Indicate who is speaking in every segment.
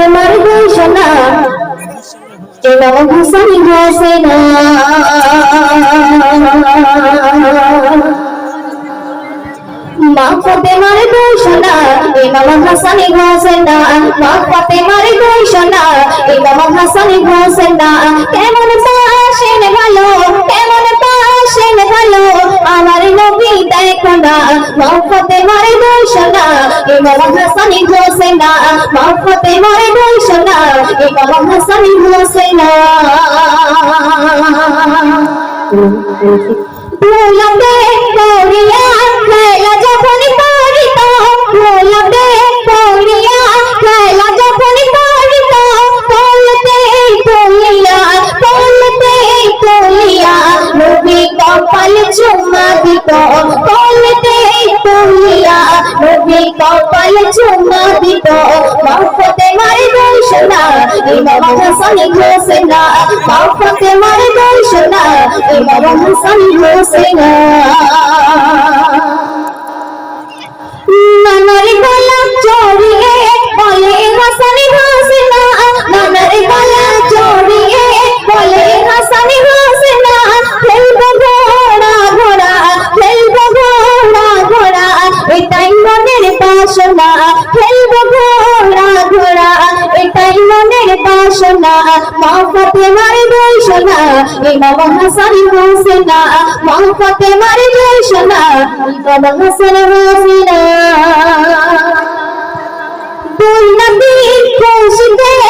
Speaker 1: তোমার ঘোষণা। ইমাম হাসান হোসেনা মা ফাতেমার ঘোষণা ইমাম হাসান ঘোষণা। মা ফাতেমার ঘোষণা ইমাম হাসান ঘোষণা। কেমন দেখো না মা ফাতেমার ঘোষণা ইমাম হাসান হোসেনা মা ফাতেমার ঘোষণা ইমাম হাসান। হোসেনা ভুলবে করিয়া খেলা যখন চুমা দিত বলতে তুলিয়া নবী কপাল চুমা দিত মাফতে মারে ঘোষণা ইমাম হাসান ঘোষণা মাফতে মারে ঘোষণা ইমাম হাসান বাসনা খেলব ঘোড়া ঘোড়া এটাই মনের বাসনা। মা ফাতেমার ঘোষণা ইমাম হাসান হোসেনা। মা ফাতেমার ঘোষণা ইমাম হাসান হোসেনা। দুই খুশিতে আমার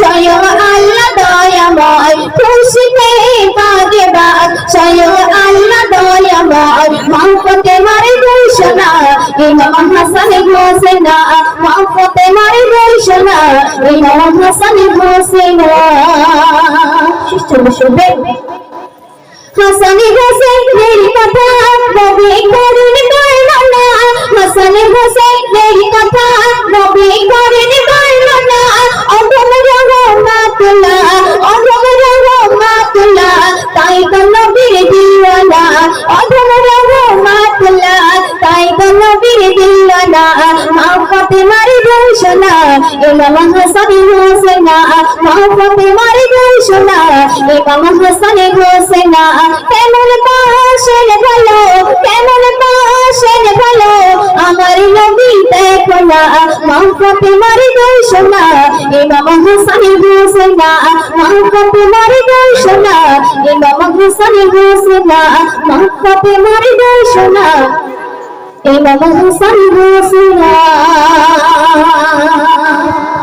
Speaker 1: স্বয়ং আল্লাহ দয়াময়। খুশিতে বাদে বাদ স্বয়ং আল্লাহ দয়াময়। মাহফতে মারে ঘোষণা। ইমাম হাসান হোসেনা। মাহফতে মারে ঘোষণা। ইমাম হাসান হোসেনা। শুনবে হাসান হোসেনের কথা। নবী করেন বর্ণনা হাসান হোসেনের কথা। নবী করেন রহমাতুল্লাহ অধম রহমাতুল্লাহ তাই তো নবীর দিওয়ানা। অধম রহমাতুল্লাহ তাই তো নবীর দিওয়ানা। মা ফাতেমার ঘোষণা ইমাম হাসান হোসেনা মা ফাতেমার ঘোষণা ইমাম হাসান হোসেনা কেমন পাশেন ভালো, কেমন পাশেন ভালো, আমার নবী দেখো না। মা ফাতেমার ঘোষণা ইমাম হাসান হোসেনা মা ফাতেমার ঘোষণা ইমাম হাসান হোসেনা মা ফাতেমার ঘোষণা ইমাম হাসান হোসেনা।